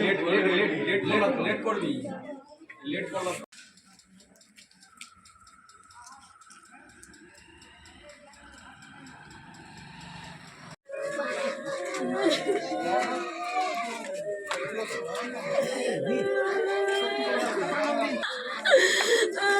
Late late late late late late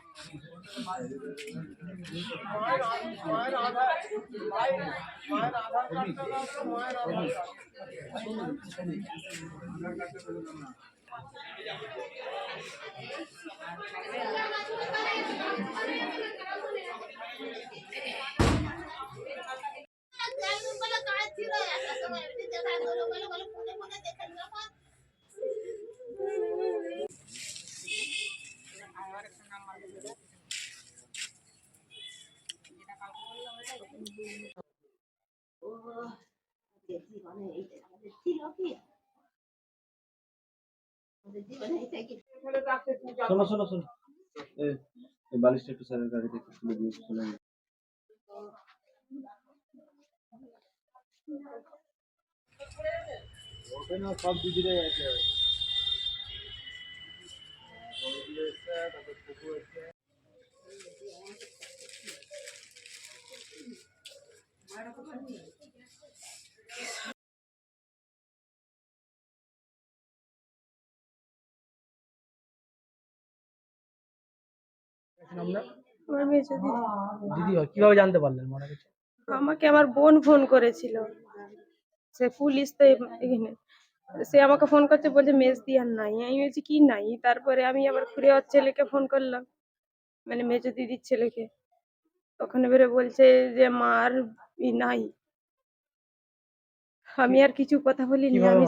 মায়ের শোনো শোনো শোনো। এই বালিশটা একটু স্যারের গাড়িতে একটু তুলে দিয়ে চলে সব দিদিরাই আছে আমার? মেজো দিদি দিদি হয় কীভাবে জানতে পারলেন মারা গেছে আমাকে আমার বোন ফোন করেছিল। সে পুলিশ তো এখানে। সে আমাকে ফোন করছে বলছে মেজ দিয়ার নাই। আমি বলছি কি নাই? তারপরে আমি আবার ঘুরে ওর ছেলেকে ফোন করলাম। মানে মেজো দিদির ছেলেকে। তখন এবারে বলছে যে মার ই নাই। আমি আর কিছু কথা বলিনি আমি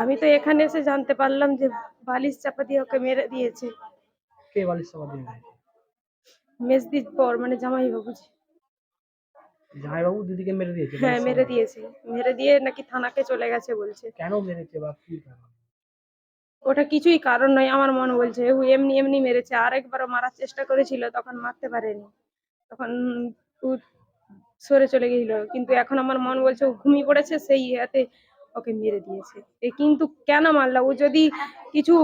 আমি তো এখানে এসে জানতে পারলাম যে বালিশ চাপা দিয়ে ওকে মেরে দিয়েছে। কে বালিশ চাপা দিয়ে গেছে মেজদির পর মানে জামাই জামাইবাবু দিদিকে মেরে দিয়েছে হ্যাঁ মেরে দিয়েছে। মেরে দিয়ে নাকি থানাকে চলে গেছে বলছে। কেন মেরেছে বা কি কারণ? ওটা কিছুই কারণ নয় আমার মন বলছে। ও এমনি এমনি মেরেছে। আরেকবারও মারার চেষ্টা করেছিল তখন মারতে পারেনি। তখন ও সরে চলে গেছিল। কিন্তু এখন আমার মন বলছে ও ঘুমিয়ে পড়েছে সেই ইয়াতে ওকে মেরে দিয়েছে। এ কিন্তু কেন মারলা? ও যদি কিছু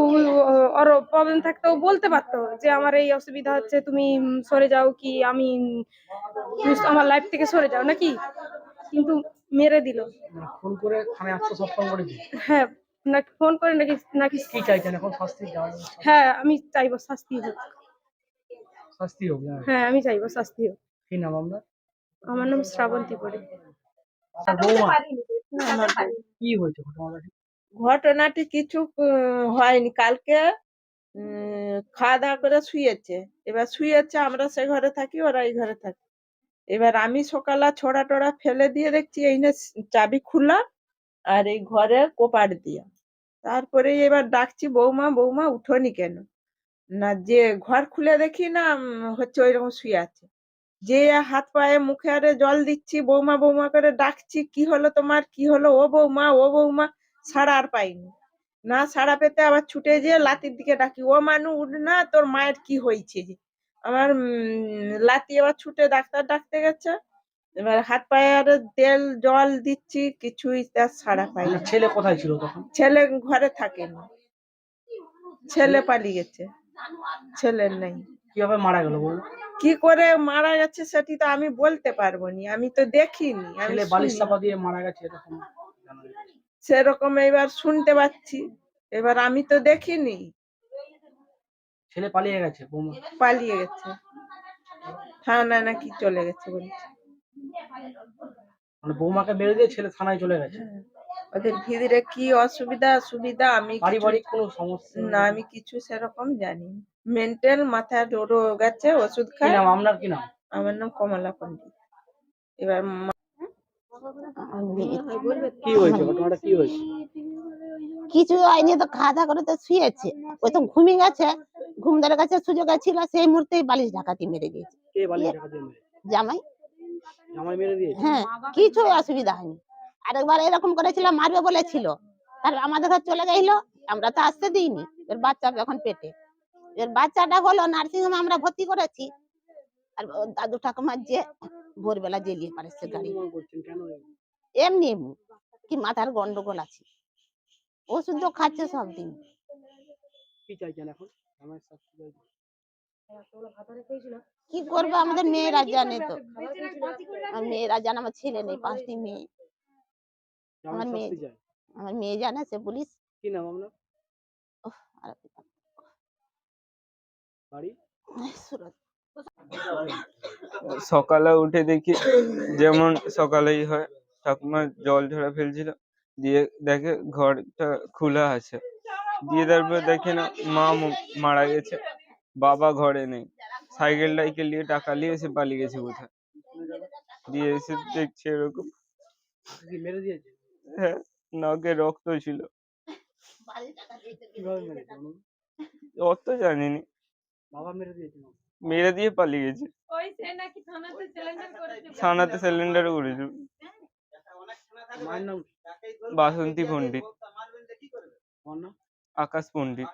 ওর প্রবলেম থাকতো ও বলতে পারতো যে আমার এই অসুবিধা হচ্ছে তুমি সরে যাও কি আমি আমার লাইফ থেকে সরে যাও নাকি? কিন্তু মেরে দিল। মানে ফোন করে থানায় আত্মসমর্পণ করেছে? হ্যাঁ নাকি ফোন করে নাকি নাকি কি চাইছেন এখন? শাস্তি হ্যাঁ আমি চাইব শাস্তি হোক। শাস্তি হোক হ্যাঁ। আমি চাইব শাস্তি হোক। কি নাম আপনার? আমার নাম শ্রাবন্তী পড়ে কি হয়েছে ঘটনাটি? কিছু হয়নি। কালকে খাওয়া দাওয়া করে শুয়েছে। এবার শুয়েছে আমরা সে ঘরে থাকি ওরা এই ঘরে থাকে। এবার আমি সকালে ছোড়া টোড়া ফেলে দিয়ে দেখছি এই না চাবি খোলা আর এই ঘরের কোপার দিয়া। তারপরে এবার ডাকছি বৌমা বৌমা উঠোনি কেন? না যে ঘর খুলে দেখি না হচ্ছে ওইরকম শুয়ে আছে। যে হাত পায়ে মুখে আরে জল দিচ্ছি বৌমা বৌমা করে ডাকছি কি হলো তোমার? কি হলো? ও বৌমা ও বৌমা সাড়া আর পাইনি। না সাড়া পেতে আবার ছুটে যেয়ে লাতির দিকে ডাকি ও মানু উঠ না তোর মায়ের কি হয়েছে যে? আমার লাতি আবার ছুটে ডাক্তার ডাকতে গেছে এবার হাত পায়ে আরে তেল জল দিচ্ছি কিছুই তার সাড়া পাই ছেলে কোথায় ছিল তখন? ছেলে ঘরে থাকেনি। ছেলে পালিয়ে গেছে। ছেলের নেই। কীভাবে মারা গেল বৌমা কি করে মারা গেছে সেটি তো আমি বলতে পারব নি আমি তো দেখিনি আমি ছেলে বালিশ চাপা দিয়ে মারা গেছে এরকম। জানা। সেরকম এবার শুনতে পাচ্ছি এবার আমি তো দেখিনি। ছেলে পালিয়ে গেছে বৌমা। পালিয়ে গেছে। থানায় নাকি চলে গেছে বলছে। মানে বৌমাকে মেরে দিয়ে ছেলে থানায় চলে গেছে? ওদের ভিতরে কি অসুবিধা সুবিধা আমি কিছু- পারিবারিক কোনো সমস্যা না আমি কিছু সেরকম জানি মেন্টাল মাথায় রোগ গেছে ওষুধ খায়। নাম? আপনার কি নাম? আমার নাম কমলা পণ্ডিত। এবার কি হয়েছে? ঘটনাটা কি হয়েছে? কিছু হয়নি তো খাওয়া দাওয়া করে তো শুয়েছে। ওই তো ঘুমিয়ে গেছে। ঘুম ধরে গেছে সুযোগ ছিল সেই মুহূর্তেই বালিশ ডাকাতি মেরে দিয়েছে। কে বালিশ টাকা দিয়ে মেরে জামাই। জামাই মেরে দিয়েছে? হ্যাঁ কিছুই অসুবিধা হয়নি। আরেকবার এরকম করেছিল মারবে বলেছিল। আর আমাদের ঘর চলে গেছিল আমরা তো আসতে দিইনি। এর বাচ্চা যখন পেটে। এর বাচ্চাটা হলো নার্সিং হোমে আমরা ভর্তি করেছি। আর দাদু ঠাকুমার যে ভোরবেলা জ্বেলিয়ে পারেছে গাড়ি। এমনি এমনি কি মাথার গন্ডগোল আছে। ওষুধ তো খাচ্ছে সব দিন। কি করবে? আমাদের মেয়েরা জানে তো। মেয়েরা জানে আমার ছেলে নেই পাঁচটি মেয়ে। আমার মেয়ে- আমার মেয়ে জানে সে পুলিশ। কি নাম আপনার? বাড়ি? সুরত সকালে উঠে দেখি যেমন সকালেই হয় ঠাকুমা জল ঝরা ফেলছিল দিয়ে দেখে ঘরটা খোলা আছে। দিয়ে তারপর দেখে না মা মারা গেছে বাবা ঘরে নেই। সাইকেল টাইকেল নিয়ে টাকা নিয়ে এসে পালিয়ে গেছে কোথায় দিয়ে এসে দেখছে এরকম। মেরে দিয়েছে? হ্যাঁ নাকে রক্ত ছিল? অত জানিনি। বাবা মেরে দিয়েছে মেরে দিয়ে পালিয়ে গেছে। ওই থানাতে সিলিন্ডার করেছে? বাসন্তী নাম? আকাশ পণ্ডিত।